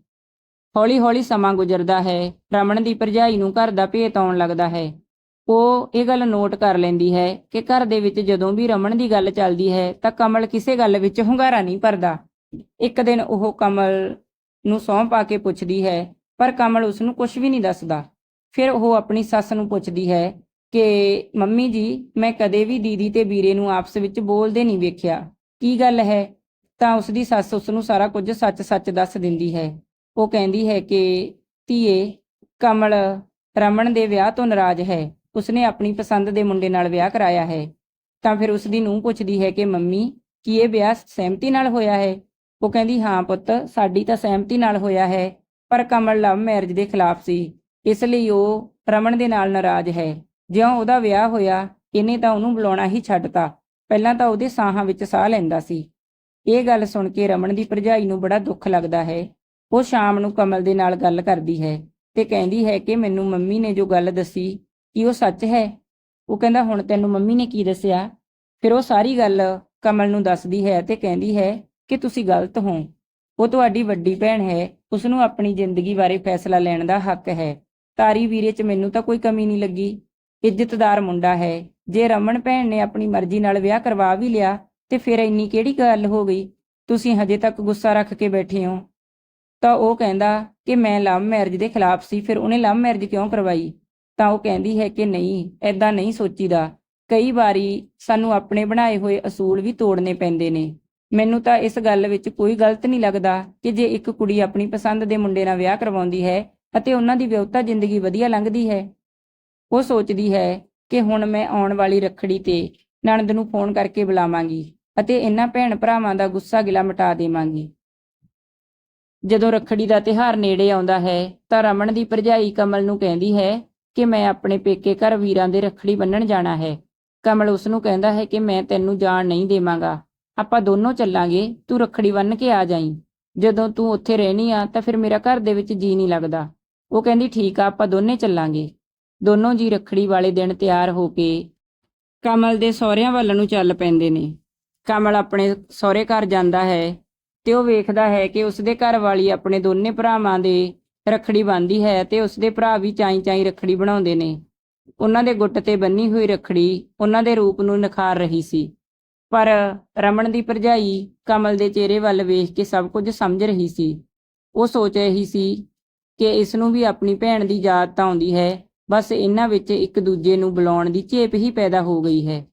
ਹੌਲੀ-ਹੌਲੀ ਸਮਾਂ ਗੁਜ਼ਰਦਾ ਹੈ। ਰਮਨ ਦੀ ਭਰਜਾਈ ਨੂੰ ਘਰ ਦਾ ਭੇਤ ਆਉਣ ਲੱਗਦਾ ਹੈ। ਉਹ ਇਹ ਗੱਲ ਨੋਟ ਕਰ ਲੈਂਦੀ ਹੈ ਕਿ ਘਰ ਦੇ ਵਿੱਚ ਜਦੋਂ ਵੀ ਰਮਨ ਦੀ ਗੱਲ ਚੱਲਦੀ ਹੈ ਤਾਂ ਕਮਲ ਕਿਸੇ ਗੱਲ ਵਿੱਚ ਹੁੰਗਾਰਾ ਨਹੀਂ ਭਰਦਾ। ਇੱਕ ਦਿਨ ਉਹ ਕਮਲ ਨੂੰ ਸਹੁੰ ਪਾ ਕੇ ਪੁੱਛਦੀ ਹੈ, ਪਰ ਕਮਲ ਉਸ ਨੂੰ ਕੁਝ ਵੀ ਨਹੀਂ ਦੱਸਦਾ। ਫਿਰ ਉਹ ਆਪਣੀ ਸੱਸ ਨੂੰ ਪੁੱਛਦੀ ਹੈ ਕਿ, ਮੰਮੀ ਜੀ, ਮੈਂ ਕਦੇ ਵੀ ਦੀਦੀ ਤੇ ਵੀਰੇ ਨੂੰ ਆਪਸ ਵਿੱਚ ਬੋਲਦੇ ਨਹੀਂ ਵੇਖਿਆ। ਕੀ ਗੱਲ ਹੈ? ਤਾਂ ਉਸ ਦੀ ਸੱਸ ਉਸ ਨੂੰ ਸਾਰਾ ਕੁਝ ਸੱਚ-ਸੱਚ ਦੱਸ ਦਿੰਦੀ ਹੈ। ਉਹ ਕਹਿੰਦੀ ਹੈ ਕਿ, ਧੀਏ, ਕਮਲ ਰਮਨ ਦੇ ਵਿਆਹ ਤੋਂ ਨਾਰਾਜ਼ ਹੈ। ਉਸਨੇ ਆਪਣੀ ਪਸੰਦ ਦੇ ਮੁੰਡੇ ਨਾਲ ਵਿਆਹ ਕਰਾਇਆ ਹੈ। ਤਾਂ ਫਿਰ ਉਸ ਦੀ ਨੂੰਹ ਪੁੱਛਦੀ ਹੈ ਕਿ, ਮੰਮੀ, ਕੀ ਇਹ ਵਿਆਹ ਸਹਿਮਤੀ ਨਾਲ ਹੋਇਆ ਹੈ? ਉਹ ਕਹਿੰਦੀ, ਹਾਂ ਪੁੱਤ, ਸਾਡੀ ਤਾਂ ਸਹਿਮਤੀ ਨਾਲ ਹੋਇਆ ਹੈ, ਪਰ ਕਮਲ ਲਵ ਮੈਰਿਜ ਦੇ ਖਿਲਾਫ ਸੀ। ਇਸ ਲਈ ਉਹ ਰਮਨ ਦੇ ਨਾਲ ਨਾਰਾਜ਼ ਹੈ। ਜਿਉਂ ਉਹਦਾ ਵਿਆਹ ਹੋਇਆ, ਇਹਨੇ ਤਾਂ ਉਹਨੂੰ ਬੁਲਾਉਣਾ ਹੀ ਛੱਡਤਾ ਪਹਿਲਾਂ ਤਾਂ ਉਹਦੇ ਸਾਹਾਂ ਵਿੱਚ ਸਾਹ ਲੈਂਦਾ ਸੀ। ਇਹ ਗੱਲ ਸੁਣ ਕੇ ਰਮਨ ਦੀ ਭਰਜਾਈ ਨੂੰ ਬੜਾ ਦੁੱਖ ਲੱਗਦਾ ਹੈ। ਉਹ ਸ਼ਾਮ ਨੂੰ ਕਮਲ ਦੇ ਨਾਲ ਗੱਲ ਕਰਦੀ ਹੈ ਤੇ ਕਹਿੰਦੀ ਹੈ ਕਿ ਮੈਨੂੰ ਮੰਮੀ ਨੇ ਜੋ ਗੱਲ ਦੱਸੀ, ਕੀ ਉਹ ਸੱਚ ਹੈ? ਉਹ ਕਹਿੰਦਾ, ਹੁਣ ਤੈਨੂੰ ਮੰਮੀ ਨੇ ਕੀ ਦੱਸਿਆ? ਫਿਰ ਉਹ ਸਾਰੀ ਗੱਲ ਕਮਲ ਨੂੰ ਦੱਸਦੀ ਹੈ ਤੇ ਕਹਿੰਦੀ ਹੈ ਕਿ ਤੁਸੀਂ ਗਲਤ ਹੋ। ਉਹ ਤੁਹਾਡੀ ਵੱਡੀ ਭੈਣ ਹੈ ਉਸ ਨੂੰ ਆਪਣੀ ਜ਼ਿੰਦਗੀ ਬਾਰੇ ਫੈਸਲਾ ਲੈਣ ਦਾ ਹੱਕ ਹੈ। ਤਾਰੀ ਵੀਰੇ 'ਚ ਮੈਨੂੰ ਤਾਂ ਕੋਈ ਕਮੀ ਨਹੀਂ ਲੱਗੀ। ਇੱਜ਼ਤਦਾਰ ਮੁੰਡਾ ਹੈ। ਜੇ ਰਮਨ ਭੈਣ ਨੇ ਆਪਣੀ ਮਰਜ਼ੀ ਨਾਲ ਵਿਆਹ ਕਰਵਾ ਵੀ ਲਿਆ, ਤੇ ਫਿਰ ਇੰਨੀ ਕਿਹੜੀ ਗੱਲ ਹੋ ਗਈ? ਤੁਸੀਂ ਹਜੇ ਤੱਕ ਗੁੱਸਾ ਰੱਖ ਕੇ ਬੈਠੇ ਹੋ। ਤਾਂ ਉਹ ਕਹਿੰਦਾ ਕਿ ਮੈਂ ਲਵ ਮੈਰਿਜ ਦੇ ਖਿਲਾਫ ਸੀ, ਫਿਰ ਉਹਨੇ ਲਵ ਮੈਰਿਜ ਕਿਉਂ ਕਰਵਾਈ? ਤਾਂ ਉਹ ਕਹਿੰਦੀ ਹੈ ਕਿ ਨਹੀਂ ਐਦਾਂ ਨਹੀਂ ਸੋਚੀਦਾ। ਕਈ ਵਾਰੀ ਸਾਨੂੰ ਆਪਣੇ ਬਣਾਏ ਹੋਏ ਅਸੂਲ ਵੀ ਤੋੜਨੇ ਪੈਂਦੇ ਨੇ। ਮੈਨੂੰ ਤਾਂ ਇਸ ਗੱਲ ਵਿੱਚ ਕੋਈ ਗਲਤ ਨਹੀਂ ਲੱਗਦਾ ਕਿ ਜੇ ਇੱਕ ਕੁੜੀ ਆਪਣੀ ਪਸੰਦ ਦੇ ਮੁੰਡੇ ਨਾਲ ਵਿਆਹ ਕਰਵਾਉਂਦੀ ਹੈ ਅਤੇ ਉਹਨਾਂ ਦੀ ਵਿਆਹੁਤਾ ਜ਼ਿੰਦਗੀ ਵਧੀਆ ਲੰਘਦੀ ਹੈ। ਉਹ ਸੋਚਦੀ ਹੈ ਕਿ ਹੁਣ ਮੈਂ ਆਉਣ ਵਾਲੀ ਰੱਖੜੀ ਤੇ ਨਣਦ ਨੂੰ ਫੋਨ ਕਰਕੇ ਬੁਲਾਵਾਂਗੀ ਅਤੇ ਇਹਨਾਂ ਭੈਣ ਭਰਾਵਾਂ ਦਾ ਗੁੱਸਾ ਗਿਲਾ ਮਿਟਾ ਦੇਵਾਂਗੀ। ਜਦੋਂ ਰੱਖੜੀ ਦਾ ਤਿਹਾਰ ਨੇੜੇ ਆਉਂਦਾ ਹੈ, ਤਾਂ ਰਮਨ ਦੀ ਭਰਜਾਈ ਕਮਲ ਨੂੰ ਕਹਿੰਦੀ ਹੈ ਕਿ ਮੈਂ ਆਪਣੇ ਪੇਕੇ ਘਰ ਵੀਰਾਂ ਦੇ ਰੱਖੜੀ ਬੰਨਣ ਜਾਣਾ ਹੈ। ਕਮਲ ਉਸ ਨੂੰ ਕਹਿੰਦਾ ਹੈ ਕਿ ਮੈਂ ਤੈਨੂੰ ਜਾਣ ਨਹੀਂ ਦੇਵਾਂਗਾ। ਆਪਾਂ ਦੋਨੋਂ ਚੱਲਾਂਗੇ, ਤੂੰ ਰੱਖੜੀ ਬੰਨ ਕੇ ਆ ਜਾਈਂ। ਜਦੋਂ ਤੂੰ ਉੱਥੇ ਰਹਿਣੀ ਆ, ਤਾਂ ਫਿਰ ਮੇਰਾ ਘਰ ਦੇ ਵਿੱਚ ਜੀ ਨਹੀਂ ਲੱਗਦਾ। ਉਹ ਕਹਿੰਦੀ, ਠੀਕ ਆ, ਆਪਾਂ ਦੋਨੇ ਚੱਲਾਂਗੇ। ਦੋਨੋਂ ਜੀ ਰੱਖੜੀ ਵਾਲੇ ਦਿਨ ਤਿਆਰ ਹੋ ਕੇ ਕਮਲ ਦੇ ਸਹੁਰਿਆਂ ਵੱਲ ਨੂੰ ਚੱਲ ਪੈਂਦੇ ਨੇ। ਕਮਲ ਆਪਣੇ ਸਹੁਰੇ ਘਰ ਜਾਂਦਾ ਹੈ। ਤੇ ਉਹ ਵੇਖਦਾ ਹੈ ਕਿ ਉਸਦੇ ਘਰ ਵਾਲੀ ਆਪਣੇ ਦੋਨੇ ਭਰਾਵਾਂ ਦੇ ਰੱਖੜੀ ਬੰਨਦੀ ਹੈ ਤੇ ਉਸਦੇ ਭਰਾ ਵੀ ਚਾਈ ਚਾਈ ਰੱਖੜੀ ਬਣਾਉਂਦੇ ਨੇ। ਉਹਨਾਂ ਦੇ ਗੁੱਟ ਤੇ ਬੰਨੀ ਹੋਈ ਰੱਖੜੀ ਉਹਨਾਂ ਦੇ ਰੂਪ ਨੂੰ ਨਿਖਾਰ ਰਹੀ ਸੀ। ਪਰ ਰਮਨ ਦੀ ਭਰਜਾਈ ਕਮਲ ਦੇ ਚਿਹਰੇ ਵੱਲ ਵੇਖ ਕੇ ਸਭ ਕੁਝ ਸਮਝ ਰਹੀ ਸੀ। ਉਹ ਸੋਚ ਰਹੀ ਸੀ ਕਿ ਇਸ ਨੂੰ ਵੀ ਆਪਣੀ ਭੈਣ ਦੀ ਯਾਦ ਤਾਂ ਆਉਂਦੀ ਹੈ, ਬਸ ਇਹਨਾਂ ਵਿੱਚ ਇੱਕ ਦੂਜੇ ਨੂੰ ਬੁਲਾਉਣ ਦੀ ਝੇਪ ਹੀ ਪੈਦਾ ਹੋ ਗਈ ਹੈ।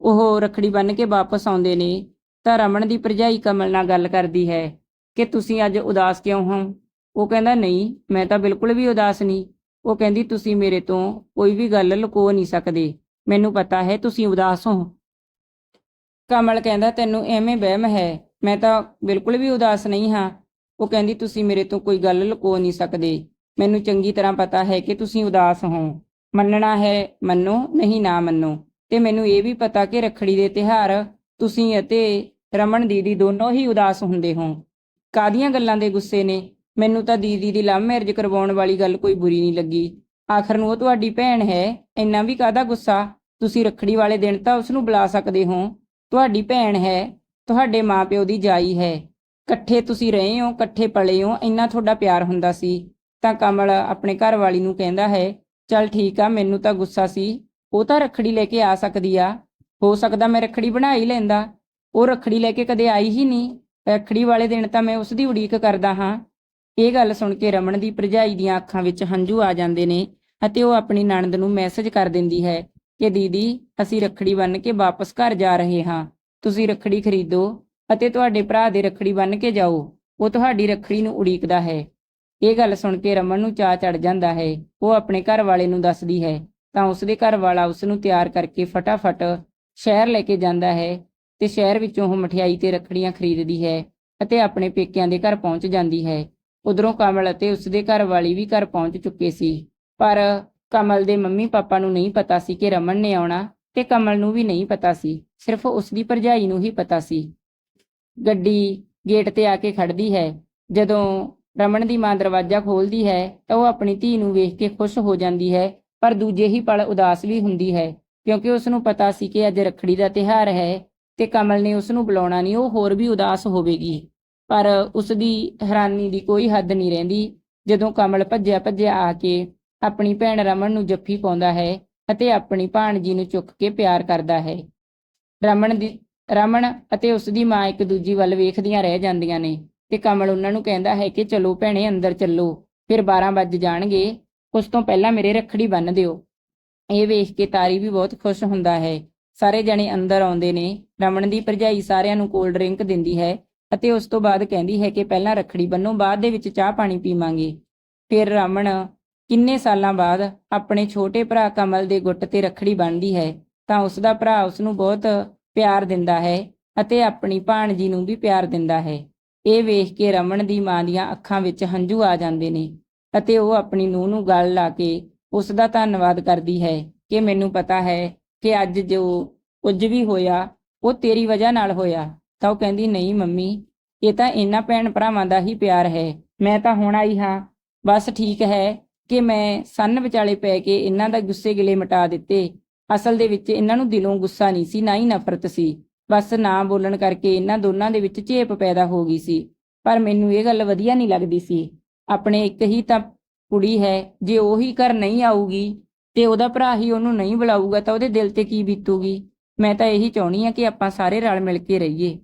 ਉਹ ਰੱਖੜੀ ਬੰਨ ਕੇ ਵਾਪਸ ਆਉਂਦੇ ਨੇ ਤਾਂ ਰਮਨ ਦੀ ਭਰਜਾਈ ਕਮਲ ਨਾਲ ਗੱਲ ਕਰਦੀ ਹੈ ਕਿ ਤੁਸੀਂ ਅੱਜ ਉਦਾਸ ਕਿਉਂ ਹੋ? ਉਹ ਕਹਿੰਦਾ, ਨਹੀਂ, ਮੈਂ ਤਾਂ ਬਿਲਕੁਲ ਵੀ ਉਦਾਸ ਨਹੀਂ। ਉਹ ਕਹਿੰਦੀ, ਤੁਸੀਂ ਮੇਰੇ ਤੋਂ ਕੋਈ ਵੀ ਗੱਲ ਲੁਕੋ ਨਹੀਂ ਸਕਦੇ। ਮੈਨੂੰ ਪਤਾ ਹੈ ਤੁਸੀਂ ਉਦਾਸ ਹੋ। ਕਮਲ ਕਹਿੰਦਾ, ਤੈਨੂੰ ਐਵੇਂ ਵਹਿਮ ਹੈ। ਮੈਂ ਤਾਂ ਬਿਲਕੁਲ ਵੀ ਉਦਾਸ ਨਹੀਂ ਹਾਂ। ਉਹ ਕਹਿੰਦੀ, ਤੁਸੀਂ ਮੇਰੇ ਤੋਂ ਕੋਈ ਗੱਲ ਲੁਕੋ ਨਹੀਂ ਸਕਦੇ। ਮੈਨੂੰ ਚੰਗੀ ਤਰ੍ਹਾਂ ਪਤਾ ਹੈ ਕਿ ਤੁਸੀਂ ਉਦਾਸ ਹੋ। ਮੰਨਣਾ ਹੈ, ਮੰਨੋ, ਨਹੀਂ ਨਾ ਮੰਨੋ। ਤੇ ਮੈਨੂੰ ਇਹ ਵੀ ਪਤਾ ਕਿ ਰੱਖੜੀ ਦੇ ਤਿਹਾਰ ਤੁਸੀਂ ਅਤੇ ਰਮਨ ਦੀਦੀ ਦੋਨੋਂ ਹੀ ਉਦਾਸ ਹੁੰਦੇ ਹੋ ਕਾਦੀਆਂ ਗੱਲਾਂ ਦੇ ਗੁੱਸੇ ਨੇ? ਮੈਨੂੰ ਤਾਂ ਦੀਦੀ ਦੀ ਲਵ ਮੈਰਿਜ ਕਰਵਾਉਣ ਵਾਲੀ ਗੱਲ ਕੋਈ ਬੁਰੀ ਨਹੀਂ ਲੱਗੀ। ਆਖਰ ਨੂੰ ਉਹ ਤੁਹਾਡੀ ਭੈਣ ਹੈ? ਇੰਨਾ ਵੀ ਕਾਦਾ ਗੁੱਸਾ? ਤੁਸੀਂ ਰੱਖੜੀ ਵਾਲੇ ਦਿਨ ਤਾਂ ਉਸ ਨੂੰ ਬੁਲਾ ਸਕਦੇ ਹੋ। ਤੁਹਾਡੀ ਭੈਣ ਹੈ। ਤੁਹਾਡੇ ਮਾਪਿਓ ਦੀ ਜਾਈ ਹੈ। ਇਕੱਠੇ ਤੁਸੀਂ ਰਹੇ ਹੋ, ਇਕੱਠੇ ਪਲੇ ਹੋ, ਇੰਨਾ ਤੁਹਾਡਾ ਪਿਆਰ ਹੁੰਦਾ ਸੀ। ਤਾਂ ਕਮਲ ਆਪਣੇ ਘਰ ਵਾਲੀ ਨੂੰ ਕਹਿੰਦਾ ਹੈ, ਚੱਲ ਠੀਕ ਆ, ਮੈਨੂੰ ਤਾਂ ਗੁੱਸਾ ਸੀ। ਉਹ ਤਾਂ ਰੱਖੜੀ ਲੈ ਕੇ ਆ ਸਕਦੀ ਆ। ਹੋ ਸਕਦਾ ਮੈਂ ਰੱਖੜੀ ਬਣਾ ਹੀ ਲੈਂਦਾ। ਉਹ ਰੱਖੜੀ ਲੈ ਕੇ ਕਦੇ ਆਈ ਹੀ ਨਹੀਂ, ਰੱਖੜੀ ਵਾਲੇ ਦਿਨ ਤਾਂ ਮੈਂ ਉਸ ਦੀ ਉਡੀਕ ਕਰਦਾ ਹਾਂ। ਇਹ ਗੱਲ ਸੁਣ ਕੇ ਰਮਨ ਦੀ ਭਰਜਾਈ ਦੀਆਂ ਅੱਖਾਂ ਵਿੱਚ ਹੰਝੂ ਆ ਜਾਂਦੇ ਨੇ ਅਤੇ ਉਹ ਆਪਣੀ ਨਣਦ ਨੂੰ ਮੈਸੇਜ ਕਰ ਦਿੰਦੀ ਹੈ ਕਿ ਦੀਦੀ, ਅਸੀਂ ਰੱਖੜੀ ਬੰਨ ਕੇ ਵਾਪਸ ਘਰ ਜਾ ਰਹੇ ਹਾਂ। ਤੁਸੀਂ ਰੱਖੜੀ ਖਰੀਦੋ ਅਤੇ ਤੁਹਾਡੇ ਭਰਾ ਦੇ ਰੱਖੜੀ ਬੰਨ ਕੇ ਜਾਓ। ਉਹ ਤੁਹਾਡੀ ਰੱਖੜੀ ਨੂੰ ਉਡੀਕਦਾ ਹੈ। ਇਹ ਗੱਲ ਸੁਣ ਕੇ ਰਮਨ ਨੂੰ ਚਾਅ ਚੜ ਜਾਂਦਾ ਹੈ। ਉਹ ਆਪਣੇ ਘਰ ਵਾਲੇ ਨੂੰ ਦੱਸਦੀ ਹੈ। ਤਾਂ ਉਸਦੇ ਘਰ ਵਾਲਾ ਉਸ ਨੂੰ ਤਿਆਰ ਕਰਕੇ ਫਟਾਫਟ ਸ਼ਹਿਰ ਲੈ ਕੇ ਜਾਂਦਾ ਹੈ। ਤੇ ਸ਼ਹਿਰ ਵਿੱਚੋਂ ਉਹ ਮਠਿਆਈ ਤੇ ਰੱਖੜੀਆਂ ਖਰੀਦਦੀ ਹੈ ਅਤੇ ਆਪਣੇ ਪੇਕਿਆਂ ਦੇ ਘਰ ਪਹੁੰਚ ਜਾਂਦੀ ਹੈ। ਉਧਰੋਂ ਕਮਲ ਅਤੇ ਉਸਦੇ ਘਰ ਵਾਲੀ ਵੀ ਘਰ ਪਹੁੰਚ ਚੁੱਕੇ ਸੀ। ਪਰ ਕਮਲ ਦੇ ਮੰਮੀ ਪਾਪਾ ਨੂੰ ਨਹੀਂ ਪਤਾ ਸੀ ਕਿ ਰਮਨ ਨੇ ਆਉਣਾ ਤੇ ਕਮਲ ਨੂੰ ਵੀ ਨਹੀਂ ਪਤਾ ਸੀ। ਸਿਰਫ ਉਸਦੀ ਭਰਜਾਈ ਨੂੰ ਹੀ ਪਤਾ ਸੀ। ਗੱਡੀ ਗੇਟ ਤੇ ਆ ਕੇ ਖੜਦੀ ਹੈ। ਜਦੋਂ ਰਮਨ ਦੀ ਮਾਂ ਦਰਵਾਜ਼ਾ ਖੋਲਦੀ ਹੈ ਤਾਂ ਉਹ ਆਪਣੀ ਧੀ ਨੂੰ ਵੇਖ ਕੇ ਖੁਸ਼ ਹੋ ਜਾਂਦੀ ਹੈ। ਪਰ ਦੂਜੇ ਹੀ ਪਲ ਉਦਾਸ ਵੀ ਹੁੰਦੀ ਹੈ ਕਿਉਂਕਿ ਉਸ ਨੂੰ ਪਤਾ ਸੀ ਕਿ ਅੱਜ ਰੱਖੜੀ ਦਾ ਤਿਹਾਰ ਹੈ ਤੇ ਕਮਲ ਨੇ ਉਸ ਨੂੰ ਬੁਲਾਉਣਾ ਨਹੀਂ, ਉਹ ਹੋਰ ਵੀ ਉਦਾਸ ਹੋਵੇਗੀ। ਪਰ ਉਸ ਦੀ ਹੈਰਾਨੀ ਦੀ ਕੋਈ ਹੱਦ ਨਹੀਂ ਰਹਿੰਦੀ। ਜਦੋਂ ਕਮਲ ਭੱਜਿਆ ਭੱਜਿਆ ਆ ਕੇ ਆਪਣੀ ਭੈਣ ਰਮਨ ਨੂੰ ਜੱਫੀ ਪਾਉਂਦਾ ਹੈ ਅਤੇ ਆਪਣੀ ਭਾਣਜੀ ਨੂੰ ਚੁੱਕ ਕੇ ਪਿਆਰ ਕਰਦਾ ਹੈ। ਰਮਨ ਦੀ, ਰਮਨ ਅਤੇ ਉਸ ਦੀ ਮਾਂ ਇੱਕ ਦੂਜੀ ਵੱਲ ਵੇਖਦੀਆਂ ਰਹਿ ਜਾਂਦੀਆਂ ਨੇ ਤੇ ਕਮਲ ਉਹਨਾਂ ਨੂੰ ਕਹਿੰਦਾ ਹੈ ਕਿ ਚਲੋ ਭੈਣੇ ਅੰਦਰ ਚੱਲੋ, ਫਿਰ 12 ਵੱਜ ਜਾਣਗੇ, ਉਸ ਤੋਂ ਪਹਿਲਾਂ ਮੇਰੇ ਰੱਖੜੀ ਬੰਨ੍ਹ ਦਿਓ। ਇਹ ਵੇਖ ਕੇ ਤਾਰੀ ਵੀ ਬਹੁਤ ਖੁਸ਼ ਹੁੰਦਾ ਹੈ। ਸਾਰੇ ਜਣੇ ਅੰਦਰ ਆਉਂਦੇ ਨੇ। ਰਮਨ ਦੀ ਭਰਜਾਈ ਸਾਰਿਆਂ ਨੂੰ ਕੋਲਡ ਡਰਿੰਕ ਦਿੰਦੀ ਹੈ ਅਤੇ ਉਸ ਤੋਂ ਬਾਅਦ ਕਹਿੰਦੀ ਹੈ ਕਿ ਪਹਿਲਾਂ ਰੱਖੜੀ ਬੰਨੋ, ਬਾਅਦ ਦੇ ਵਿੱਚ ਚਾਹ ਪਾਣੀ ਪੀਵਾਂਗੇ। ਫਿਰ ਰਮਨ ਕਿੰਨੇ ਸਾਲਾਂ ਬਾਅਦ ਆਪਣੇ ਛੋਟੇ ਭਰਾ ਕਮਲ ਦੇ ਗੁੱਟ ਤੇ ਰੱਖੜੀ ਬੰਨਦੀ ਹੈ, ਤਾਂ ਉਸ ਦਾ ਭਰਾ ਉਸ ਨੂੰ ਬਹੁਤ ਪਿਆਰ ਦਿੰਦਾ ਹੈ ਅਤੇ ਆਪਣੀ ਭਾਣਜੀ ਨੂੰ ਵੀ ਪਿਆਰ ਦਿੰਦਾ ਹੈ। ਇਹ ਵੇਖ ਕੇ ਰਮਨ ਦੀ ਮਾਂ ਦੀਆਂ ਅੱਖਾਂ ਵਿੱਚ ਹੰਝੂ ਆ ਜਾਂਦੇ ਨੇ ਅਤੇ ਉਹ ਆਪਣੀ ਨੂੰਹ ਨੂੰ ਗਲ ਲਾ ਕੇ ਉਸ ਦਾ ਧੰਨਵਾਦ ਕਰਦੀ ਹੈ ਕਿ ਮੈਨੂੰ ਪਤਾ ਹੈ ਕਿ ਅੱਜ ਜੋ ਕੁਝ ਵੀ ਹੋਇਆ, ਉਹ ਤੇਰੀ ਵਜ੍ਹਾ ਨਾਲ ਹੋਇਆ। ਤਾਂ ਉਹ ਕਹਿੰਦੀ, ਨਹੀਂ ਮੰਮੀ, ਇਹ ਤਾਂ ਇਹਨਾਂ ਭੈਣ ਭਰਾਵਾਂ ਦਾ ਹੀ ਪਿਆਰ ਹੈ। ਮੈਂ ਤਾਂ ਹੁਣ ਆਈ ਹਾਂ। ਬਸ ਠੀਕ ਹੈ ਕਿ ਮੈਂ ਸੰਨ ਵਿਚਾਲੇ ਪੈ ਕੇ ਇਹਨਾਂ ਦਾ ਗੁੱਸੇ ਗਿਲੇ ਮਿਟਾ ਦਿੱਤੇ। ਅਸਲ ਦੇ ਵਿੱਚ ਇਹਨਾਂ ਨੂੰ ਦਿਲੋਂ ਗੁੱਸਾ ਨਹੀਂ ਸੀ, ਨਾ ਹੀ ਨਫ਼ਰਤ ਸੀ। ਬਸ ਨਾ ਬੋਲਣ ਕਰਕੇ ਇਹਨਾਂ ਦੋਨਾਂ ਦੇ ਵਿੱਚ ਝੇਪ ਪੈਦਾ ਹੋ ਗਈ ਸੀ। ਪਰ ਮੈਨੂੰ ਇਹ ਗੱਲ ਵਧੀਆ ਨਹੀਂ ਲੱਗਦੀ ਸੀ। ਆਪਣੇ ਇੱਕ ਹੀ ਤਾਂ ਕੁੜੀ ਹੈ, ਜੇ ਉਹੀ ਘਰ ਨਹੀਂ ਆਊਗੀ ਤੇ ਉਹਦਾ ਭਰਾ ਹੀ ਉਹਨੂੰ ਨਹੀਂ ਬੁਲਾਊਗਾ ਤਾਂ ਉਹਦੇ ਦਿਲ ਤੇ ਕੀ ਬੀਤੂਗੀ? ਮੈਂ ਤਾਂ ਇਹੀ ਚਾਹਣੀ ਆ ਕਿ ਆਪਾਂ ਸਾਰੇ ਰਲ ਮਿਲ ਕੇ ਰਹੀਏ।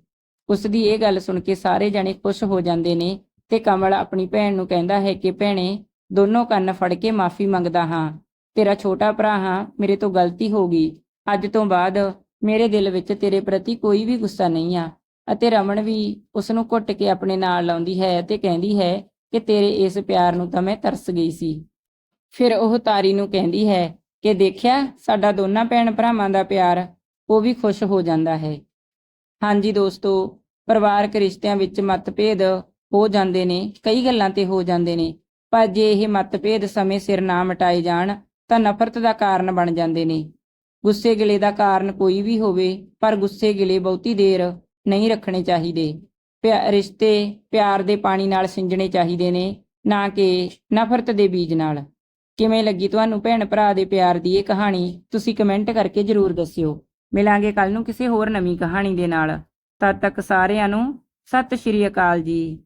ਉਸ ਦੀ ਇਹ ਗੱਲ ਸੁਣ ਕੇ ਸਾਰੇ ਜਣੇ ਖੁਸ਼ ਹੋ ਜਾਂਦੇ ਨੇ ਤੇ ਕਮਲ ਆਪਣੀ ਭੈਣ ਨੂੰ ਕਹਿੰਦਾ ਹੈ ਕਿ ਭੈਣੇ, ਦੋਨੋਂ ਕੰਨ ਫੜ ਕੇ ਮਾਫੀ ਮੰਗਦਾ ਹਾਂ। ਤੇਰਾ ਛੋਟਾ ਭਰਾ ਹਾਂ, ਮੇਰੇ ਤੋਂ ਗਲਤੀ ਹੋ ਗਈ। ਅੱਜ ਤੋਂ ਬਾਅਦ ਮੇਰੇ ਦਿਲ ਵਿੱਚ ਤੇਰੇ ਪ੍ਰਤੀ ਕੋਈ ਵੀ ਗੁੱਸਾ ਨਹੀਂ ਆ। ਅਤੇ ਰਮਨ ਵੀ ਉਸ ਨੂੰ ਘੁੱਟ ਕੇ ਆਪਣੇ ਨਾਲ ਲਾਉਂਦੀ ਹੈ ਤੇ ਕਹਿੰਦੀ ਹੈ ਕਿ ਤੇਰੇ ਇਸ ਪਿਆਰ ਨੂੰ ਤਾਂ ਮੈਂ ਤਰਸ ਗਈ ਸੀ। ਫਿਰ ਉਹ ਤਾਰੀ ਨੂੰ ਕਹਿੰਦੀ ਹੈ ਕਿ ਦੇਖਿਆ ਸਾਡਾ ਦੋਨਾਂ ਭੈਣ ਭਰਾਵਾਂ ਦਾ ਪਿਆਰ, ਉਹ ਵੀ ਖੁਸ਼ ਹੋ ਜਾਂਦਾ ਹੈ। ਹਾਂਜੀ ਦੋਸਤੋ, ਪਰਿਵਾਰਕ ਰਿਸ਼ਤਿਆਂ ਵਿੱਚ ਮਤਭੇਦ ਹੋ ਜਾਂਦੇ ਨੇ, ਕਈ ਗੱਲਾਂ ਤੇ ਹੋ ਜਾਂਦੇ ਨੇ, ਪਰ ਜੇ ਇਹ ਮਤਭੇਦ ਸਮੇਂ ਸਿਰ ਨਾ ਮਿਟਾਏ ਜਾਣ, ਤਾਂ ਨਫ਼ਰਤ ਦਾ ਕਾਰਨ ਬਣ ਜਾਂਦੇ ਨੇ। ਗੁੱਸੇ ਗਿਲੇ ਦਾ ਕਾਰਨ ਕੋਈ ਵੀ ਹੋਵੇ, ਪਰ ਗੁੱਸੇ ਗਿਲੇ ਬਹੁਤੀ ਦੇਰ ਨਹੀਂ ਰੱਖਣੇ ਚਾਹੀਦੇ। ਪਿਆ- ਰਿਸ਼ਤੇ ਪਿਆਰ ਦੇ ਪਾਣੀ ਨਾਲ ਸਿੰਜਣੇ ਚਾਹੀਦੇ ਨੇ, ਨਾ ਕਿ ਨਫ਼ਰਤ ਦੇ ਬੀਜ ਨਾਲ। ਕਿਵੇਂ ਲੱਗੀ ਤੁਹਾਨੂੰ ਭੈਣ ਭਰਾ ਦੇ ਪਿਆਰ ਦੀ ਇਹ ਕਹਾਣੀ? ਤੁਸੀਂ ਕਮੈਂਟ ਕਰਕੇ ਜਰੂਰ ਦੱਸਿਓ। ਮਿਲਾਂਗੇ ਕੱਲ ਨੂੰ ਕਿਸੇ ਹੋਰ ਨਵੀਂ ਕਹਾਣੀ ਦੇ ਨਾਲ। ਤਦ ਤੱਕ ਸਾਰਿਆਂ ਨੂੰ ਸਤਿ ਸ਼੍ਰੀ ਅਕਾਲ ਜੀ।